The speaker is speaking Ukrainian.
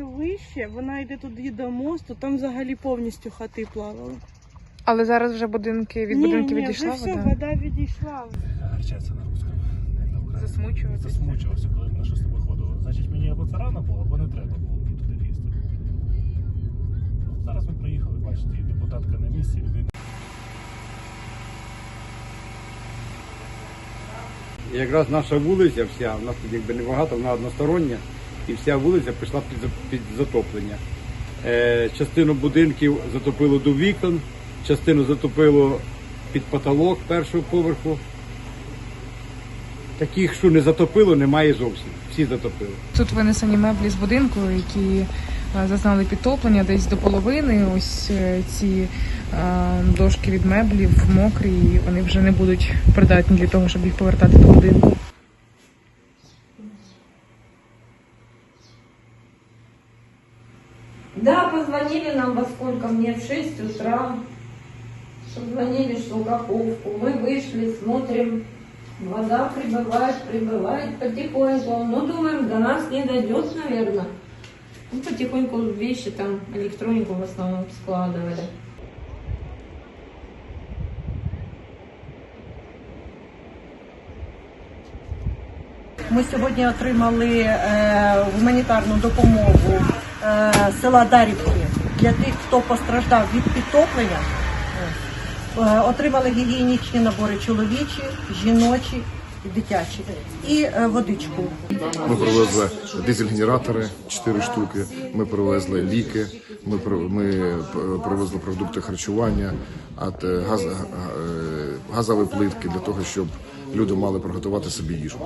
що вище, вона йде туди до мосту, там взагалі повністю хати плавали. Але зараз вже будинки від ні, будинків ні, відійшла вже все, вода. вода відійшла. Гарчаться на русском. на. Засмучуватися. Засмучувався, коли мене щось виходило. Значить, мені або це рано було, або не треба було мені туди лізти. Зараз ми приїхали, бачите, і депутатка на місці, людина. Якраз наша вулиця вся, у нас тут якби небагато, вона одностороння, і вся вулиця пішла під, затоплення. Е, частину будинків затопило до вікон, частину затопило під потолок першого поверху. Таких, що не затопило, немає зовсім. Всі затопили. Тут винесені меблі з будинку, які е, зазнали підтоплення десь до половини. Ось е, ці дошки від меблів мокрі, і вони вже не будуть придатні для того, щоб їх повертати до будинку. Да, позвонили нам во сколько мне, в 6 утра. Позвонили, что Каховку. Мы вышли, смотрим, вода прибывает, прибывает потихоньку. Ну, думаем, до нас не дойдет, наверное. Ну, потихоньку вещи там, электронику в основном складывали. Ми сьогодні отримали е, гуманітарну допомогу е, села Дарівки для тих, хто постраждав від підтоплення. Е, отримали гігієнічні набори чоловічі, жіночі дитячі і водичку. Ми привезли дизель-генератори 4 штуки. Ми привезли ліки. Ми при- ми привезли продукти харчування, газові плитки для того, щоб люди мали приготувати собі їжу.